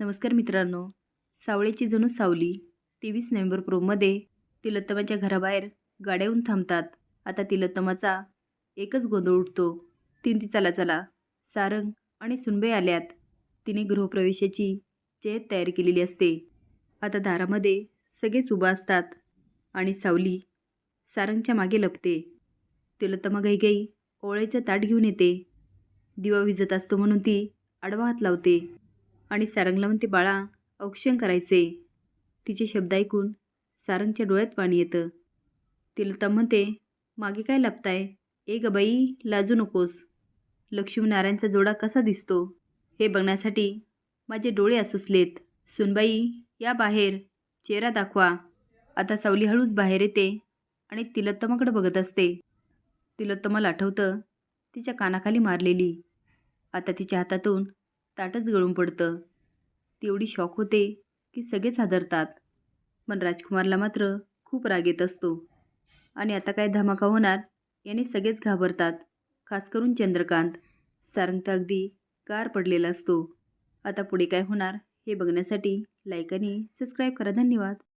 नमस्कार मित्रांनो. सावळेची जणू सावली तेवीस नोव्हेंबर प्रोमध्ये तिलोत्तमाच्या घराबाहेर गाड्या येऊन थांबतात. आता तिलोत्तमाचा एकच गोंधळ उठतो. तीन ती चला चला सारंग आणि सुनबाई आल्यात. तिने गृहप्रवेशाची चेत तयार केलेली असते. आता दारामध्ये सगळेच उभा असतात आणि सावली सारंगच्या मागे लपते. तिलोत्तमा घाईघाई ओळेचं ताट घेऊन येते. दिवा विजत असतो म्हणून ती आडवा हात लावते. आणि सारंगला म्हणते बाळा औक्षण करायचे. तिचे शब्द ऐकून सारंगच्या डोळ्यात पाणी येतं. तिला म्हणते मागे काय लपताय ए ग बाई लाजू नकोस. लक्ष्मीनारायणचा जोडा कसा दिसतो? हे बघण्यासाठी माझे डोळे असुसलेत. सुनबाई या बाहेर. चेहरा दाखवा. आता सावली हळूच बाहेर येते आणि तिलोत्तमाकडे बघत असते. तिलोत्तमाला आठवतं तिच्या कानाखाली मारलेली. आता तिच्या हातातून ताटच गळून पडतं. तेवढी शॉक होते की सगळेच हादरतात. पण राजकुमारला मात्र खूप राग येत असतो. आणि आता काय धमाका होणार याने सगळेच घाबरतात. खास करून चंद्रकांत. सारंग तर अगदी गार पडलेला असतो. आता पुढे काय होणार हे बघण्यासाठी लाईक आणि सबस्क्राईब करा. धन्यवाद.